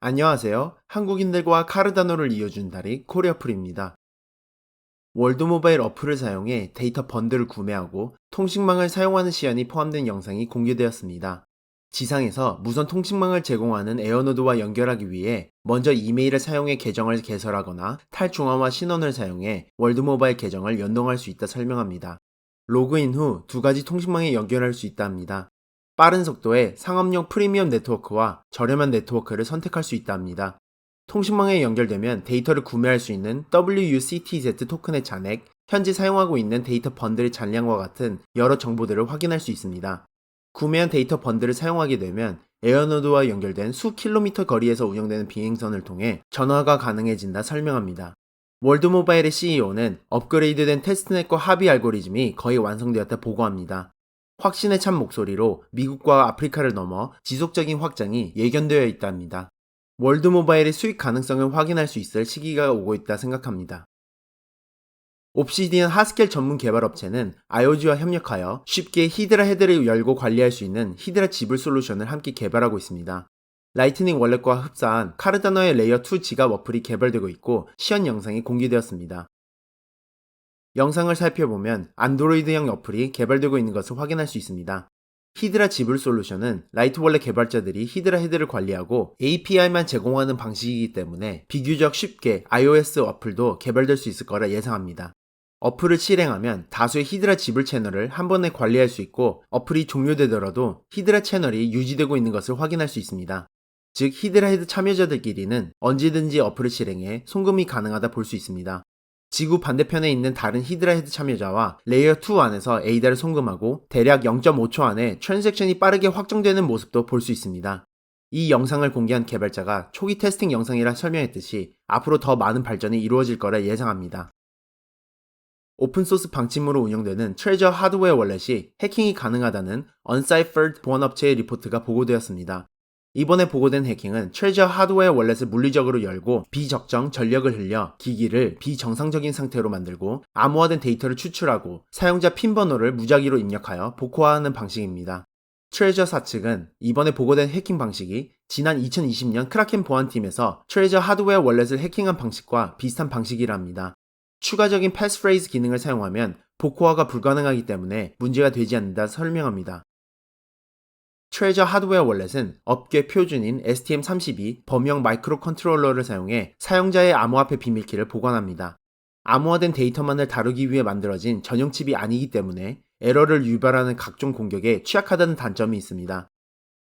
안녕하세요. 한국인들과 카르다노를 이어준 다리 코리아풀입니다. 월드모바일 어플을 사용해 데이터 번들을 구매하고 통신망을 사용하는 시연이 포함된 영상이 공개되었습니다. 지상에서 무선 통신망을 제공하는 에어노드와 연결하기 위해 먼저 이메일을 사용해 계정을 개설하거나 탈중앙화 신원을 사용해 월드모바일 계정을 연동할 수 있다 설명합니다. 로그인 후 두 가지 통신망에 연결할 수 있다 합니다. 빠른 속도의 상업용 프리미엄 네트워크와 저렴한 네트워크를 선택할 수 있다 합니다. 통신망에 연결되면 데이터를 구매할 수 있는 WUCTZ 토큰의 잔액, 현재 사용하고 있는 데이터 번들의 잔량과 같은 여러 정보들을 확인할 수 있습니다. 구매한 데이터 번들을 사용하게 되면 에어노드와 연결된 수 킬로미터 거리에서 운영되는 비행선을 통해 전화가 가능해진다 설명합니다. 월드모바일의 CEO는 업그레이드된 테스트넷과 합의 알고리즘이 거의 완성되었다 보고합니다. 확신에 찬 목소리로 미국과 아프리카를 넘어 지속적인 확장이 예견되어 있답니다. 월드모바일의 수익 가능성을 확인할 수 있을 시기가 오고 있다 생각합니다. 옵시디언 하스켈 전문 개발 업체는 IOG와 협력하여 쉽게 히드라 헤드를 열고 관리할 수 있는 히드라 지불 솔루션을 함께 개발하고 있습니다. 라이트닝 월렛과 흡사한 카르다노의 레이어 2 지갑 어플이 개발되고 있고 시연 영상이 공개되었습니다. 영상을 살펴보면 안드로이드형 어플이 개발되고 있는 것을 확인할 수 있습니다. 히드라 지불 솔루션은 라이트 월렛 개발자들이 히드라 헤드를 관리하고 API만 제공하는 방식이기 때문에 비교적 쉽게 iOS 어플도 개발될 수 있을 거라 예상합니다. 어플을 실행하면 다수의 히드라 지불 채널을 한 번에 관리할 수 있고 어플이 종료되더라도 히드라 채널이 유지되고 있는 것을 확인할 수 있습니다. 즉 히드라 헤드 참여자들끼리는 언제든지 어플을 실행해 송금이 가능하다 볼 수 있습니다. 지구 반대편에 있는 다른 히드라 헤드 참여자와 레이어 2 안에서 에이다를 송금하고 대략 0.5초 안에 트랜잭션이 빠르게 확정되는 모습도 볼 수 있습니다. 이 영상을 공개한 개발자가 초기 테스팅 영상이라 설명했듯이 앞으로 더 많은 발전이 이루어질 거라 예상합니다. 오픈소스 방침으로 운영되는 트레저 하드웨어 월렛이 해킹이 가능하다는 Unciphered 보안업체의 리포트가 보고되었습니다. 이번에 보고된 해킹은 트레저 하드웨어 월렛을 물리적으로 열고 비적정 전력을 흘려 기기를 비정상적인 상태로 만들고 암호화된 데이터를 추출하고 사용자 핀 번호를 무작위로 입력하여 복호화하는 방식입니다. 트레저 사측은 이번에 보고된 해킹 방식이 지난 2020년 크라켄 보안팀에서 트레저 하드웨어 월렛을 해킹한 방식과 비슷한 방식이랍니다. 추가적인 패스프레이즈 기능을 사용하면 복호화가 불가능하기 때문에 문제가 되지 않는다 설명합니다. 트레저 하드웨어 월렛은 업계 표준인 STM32 범용 마이크로 컨트롤러를 사용해 사용자의 암호화폐 비밀키를 보관합니다. 암호화된 데이터만을 다루기 위해 만들어진 전용 칩이 아니기 때문에 에러를 유발하는 각종 공격에 취약하다는 단점이 있습니다.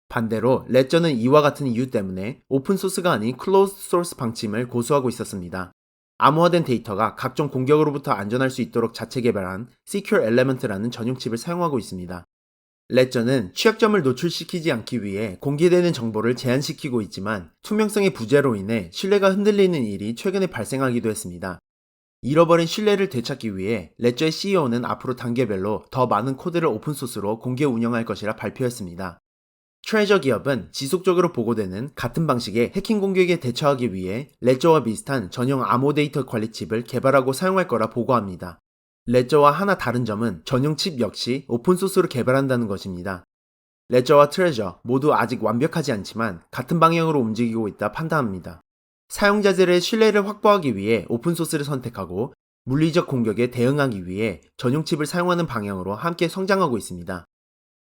반대로 레저는 이와 같은 이유 때문에 오픈소스가 아닌 클로즈 소스 방침을 고수하고 있었습니다. 암호화된 데이터가 각종 공격으로부터 안전할 수 있도록 자체 개발한 Secure Element라는 전용 칩을 사용하고 있습니다. 레저는 취약점을 노출시키지 않기 위해 공개되는 정보를 제한시키고 있지만 투명성의 부재로 인해 신뢰가 흔들리는 일이 최근에 발생하기도 했습니다. 잃어버린 신뢰를 되찾기 위해 레저의 CEO는 앞으로 단계별로 더 많은 코드를 오픈소스로 공개 운영할 것이라 발표했습니다. 트레저 기업은 지속적으로 보고되는 같은 방식의 해킹 공격에 대처하기 위해 레저와 비슷한 전용 암호 데이터 관리 칩을 개발하고 사용할 거라 보고합니다. 레저와 하나 다른 점은 전용 칩 역시 오픈소스로 개발한다는 것입니다. 레저와 트레저 모두 아직 완벽하지 않지만 같은 방향으로 움직이고 있다 판단합니다. 사용자들의 신뢰를 확보하기 위해 오픈소스를 선택하고 물리적 공격에 대응하기 위해 전용 칩을 사용하는 방향으로 함께 성장하고 있습니다.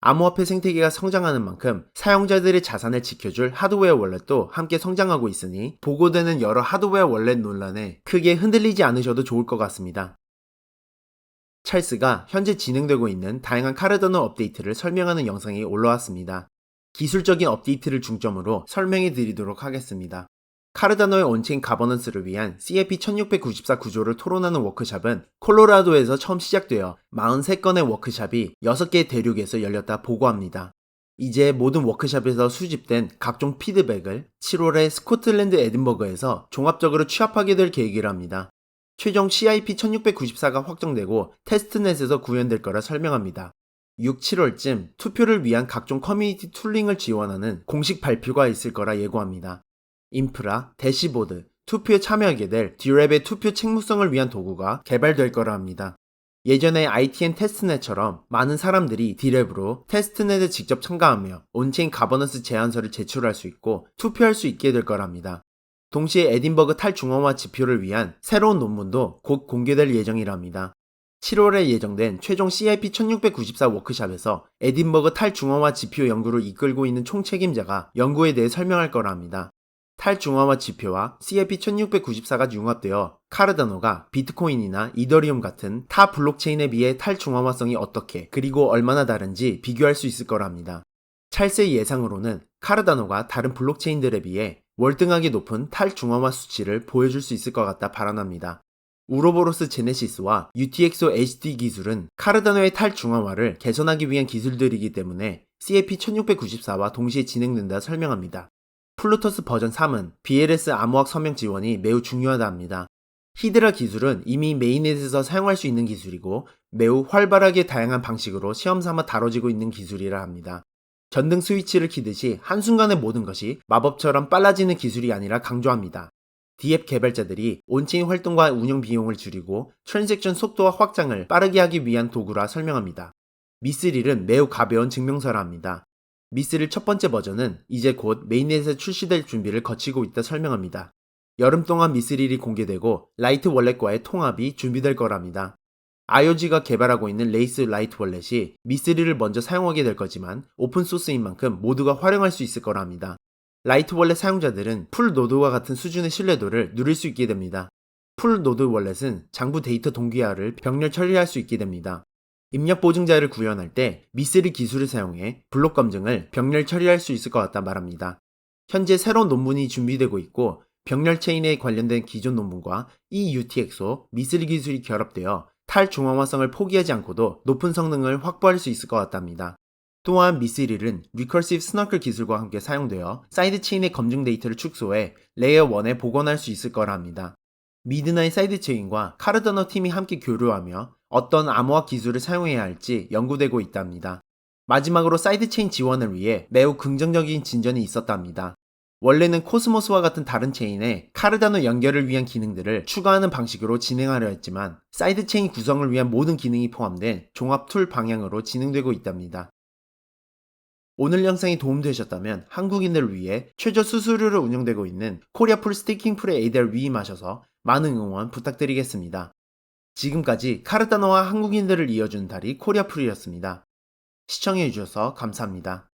암호화폐 생태계가 성장하는 만큼 사용자들의 자산을 지켜줄 하드웨어 월렛도 함께 성장하고 있으니 보고되는 여러 하드웨어 월렛 논란에 크게 흔들리지 않으셔도 좋을 것 같습니다. 찰스가 현재 진행되고 있는 다양한 카르다노 업데이트를 설명하는 영상이 올라왔습니다. 기술적인 업데이트를 중점으로 설명해 드리도록 하겠습니다. 카르다노의 온체인 가버넌스를 위한 CIP 1694 구조를 토론하는 워크샵은 콜로라도에서 처음 시작되어 43건의 워크샵이 6개 대륙에서 열렸다 보고합니다. 이제 모든 워크샵에서 수집된 각종 피드백을 7월에 스코틀랜드 에든버그에서 종합적으로 취합하게 될 계획이랍니다. 최종 CIP 1694가 확정되고 테스트넷에서 구현될 거라 설명합니다. 6, 7월쯤 투표를 위한 각종 커뮤니티 툴링을 지원하는 공식 발표가 있을 거라 예고합니다. 인프라, 대시보드, 투표에 참여하게 될 듀랩의 투표 책무성을 위한 도구가 개발될 거라 합니다. 예전의 ITN 테스트넷처럼 많은 사람들이 디랩으로 테스트넷에 직접 참가하며 온체인 가버넌스 제안서를 제출할 수 있고 투표할 수 있게 될 거랍니다. 동시에 에딘버그 탈중앙화 지표를 위한 새로운 논문도 곧 공개될 예정이랍니다. 7월에 예정된 최종 CIP 1694 워크샵에서 에딘버그 탈중앙화 지표 연구를 이끌고 있는 총책임자가 연구에 대해 설명할 거랍니다. 탈중앙화 지표와 CIP 1694가 융합되어 카르다노가 비트코인이나 이더리움 같은 타 블록체인에 비해 탈중앙화성이 어떻게 그리고 얼마나 다른지 비교할 수 있을 거랍니다. 찰스의 예상으로는 카르다노가 다른 블록체인들에 비해 월등하게 높은 탈중앙화 수치를 보여줄 수 있을 것 같다 발언합니다. 우로보로스 제네시스와 UTXO HD 기술은 카르다노의 탈중앙화를 개선하기 위한 기술들이기 때문에 CAP 1694와 동시에 진행된다 설명합니다. 플루토스 버전 3은 BLS 암호학 서명 지원이 매우 중요하다 합니다. 히드라 기술은 이미 메인넷에서 사용할 수 있는 기술이고 매우 활발하게 다양한 방식으로 시험 삼아 다뤄지고 있는 기술이라 합니다. 전등 스위치를 키듯이 한순간에 모든 것이 마법처럼 빨라지는 기술이 아니라 강조합니다. D앱 개발자들이 온체인 활동과 운영 비용을 줄이고 트랜잭션 속도와 확장을 빠르게 하기 위한 도구라 설명합니다. 미스릴은 매우 가벼운 증명서라 합니다. 미스릴 첫 번째 버전은 이제 곧 메인넷에 출시될 준비를 거치고 있다 설명합니다. 여름 동안 미스릴이 공개되고 라이트 월렛과의 통합이 준비될 거랍니다. IOG가 개발하고 있는 레이스 라이트 월렛이 미스릴을 먼저 사용하게 될 거지만 오픈소스인 만큼 모두가 활용할 수 있을 거랍니다. 라이트 월렛 사용자들은 풀 노드와 같은 수준의 신뢰도를 누릴 수 있게 됩니다. 풀 노드 월렛은 장부 데이터 동기화를 병렬 처리할 수 있게 됩니다. 입력 보증자를 구현할 때 미스릴 기술을 사용해 블록 검증을 병렬 처리할 수 있을 것 같다 말합니다. 현재 새로운 논문이 준비되고 있고 병렬 체인에 관련된 기존 논문과 이 UTXO 미스릴 기술이 결합되어 탈중앙화성을 포기하지 않고도 높은 성능을 확보할 수 있을 것 같답니다. 또한 미스릴은 리커시브 스너클 기술과 함께 사용되어 사이드 체인의 검증 데이터를 축소해 레이어 1에 복원할 수 있을 거라 합니다. 미드나잇 사이드 체인과 카르다노 팀이 함께 교류하며 어떤 암호학 기술을 사용해야 할지 연구되고 있답니다. 마지막으로 사이드 체인 지원을 위해 매우 긍정적인 진전이 있었답니다. 원래는 코스모스와 같은 다른 체인에 카르다노 연결을 위한 기능들을 추가하는 방식으로 진행하려 했지만 사이드 체인 구성을 위한 모든 기능이 포함된 종합 툴 방향으로 진행되고 있답니다. 오늘 영상이 도움되셨다면 한국인들을 위해 최저 수수료로 운영되고 있는 코리아풀 스테이킹 풀에 에이드를 위임하셔서 많은 응원 부탁드리겠습니다. 지금까지 카르다노와 한국인들을 이어준 다리 코리아풀이었습니다. 시청해주셔서 감사합니다.